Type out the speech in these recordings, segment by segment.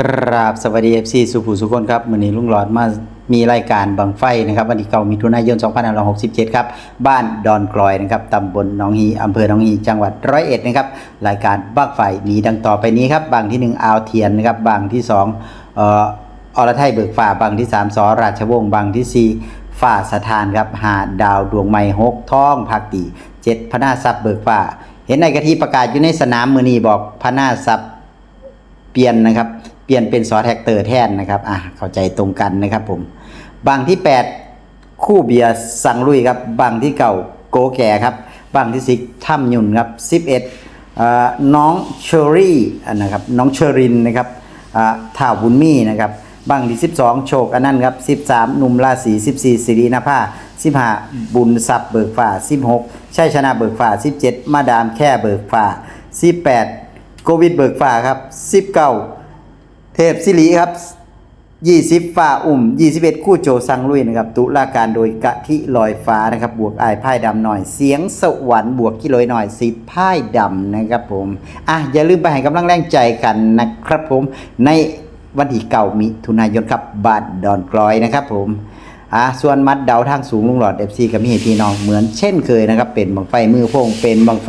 กราบสวัสดีเอฟซีสุภูสุคนครับมื้อนี้ลุงหลอดมามีรายการบังไฟนะครับวันที่เก้ามิถุนายน2567 ครับ บ้านดอนกลอยนะครับตำบลหนองฮีอำเภอหนองฮีจังหวัดร้อยเอ็ดนะครับรายการบังไฟมีดังต่อไปนี้ครับบางที่หนึ่งอาวเทียนนะครับบางที่สองเอ่ออรไทยเบิกฟ้าบางที่สามสอราชวงศ์บางที่สี่ฝ่าสถานครับหาดาวดวงไม้หกท้องภาคตีเจ็ดพนาซับเบิกฟ้าเห็นในกะทิประกาศอยู่ในสนามมือนีบอกพนาซับเปลี่ยนนะครับ ปลี่ยนเป็นซอแท็กเตอร์แทนนะครับอะเข้าใจตรงกันนะครับผมบางที่ 8 คู่เบียร์สังลุยครับบางที่เก่าโกแก่ครับบางที่สิบถ้ำหยุ่นครับ11เอ่อน้องเชอรี่นะครับน้องเชอรินนะครับท่าบุญมี่นะครับบางที่ 12 โชคอันนั้นครับ13หนุ่มราศี14สิรินภา15บุญทรัพย์เบิกฟ้า16ชัยชนะเบิกฟ้า17 มาดามแค่เบิกฟ้า18โควิดเบิกฟ้าครับ19เทพสิริครับ20ฟ้าอุ่ม21คู่โจสังลุยนะครับตุลาการโดยกะทิลอยฟ้านะครับบวกอายพ่ายดำหน่อยเสียงสวรรค์บวกกิโลยหน่อยสิพ่ายดำนะครับผมอะอย่าลืมไปให้กำลังแรงใจกันนะครับผมในวันที่เก่ามิถุนายนครับบาทดอนกลอยนะครับผมอะส่วนมัดเดาทางสูงลุงหลอด FC กับมีให้พี่น้องเหมือนเช่นเคยนะครับเป็นบังไฟมือโพงเป็นบังไฟ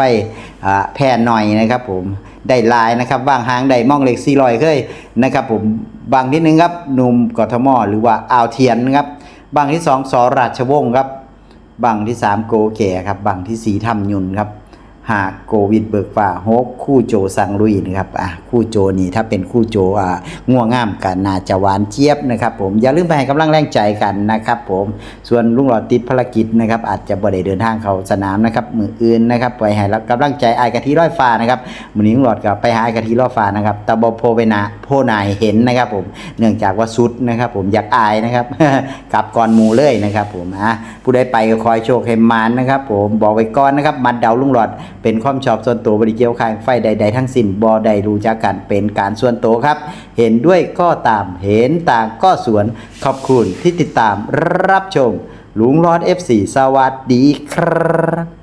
อ่าแผ่นหน่อยนะครับผม ได้ลายนะครับบางหางได้มองเหล็กซีลอยเคยนะครับผมบางที่หนึ่งครับหนุ่มกทมหรือว่าอ่าวเทียนนะครับบางที่สองสอราชวงศ์ครับบางที่สามโกแก่ครับบางที่สี่ทำยุนครับ หากโควิดเบิกฝ่าฮกคู่โจสังลุยนะครับอะคู่โจนี่ถ้าเป็นคู่โจอ่าง่วงง่ามกันน่าจะหวานเจี๊ยบนะครับผมอย่าลืมไปให้กำลังแรงใจกันนะครับผมส่วนลุงหลอดติดภารกิจนะครับอาจจะบ่ได้เดินทางเข้าสนามนะครับมืออื่นนะครับไปให้กำลังใจไอายกะทิร้อยฟ้านะครับมือนี้ลุงหลอดก็ไปหาอายกะทิร้อยฟ้านะครับตะบโพไปนาโพนายเห็นนะครับผมเนื่องจากว่าสุดนะครับผมอยากอายนะครับกลับก่อนมูเลยนะครับผมอะผู้ใดไปก็คอยโชคให้มานนะครับผมบอกไว้ก่อนนะครับมัดเดาลุงหลอด เป็นความชอบส่วนตัวบริเกี่ยวข้างไฟใด ๆ ทั้งสิ้นบอใดรู้จักกันเป็นการส่วนตัวครับ เห็นด้วยก็ตามเห็นต่างก็สวนขอบคุณที่ติดตามรับชมลุงรอด F4 สวัสดีครับ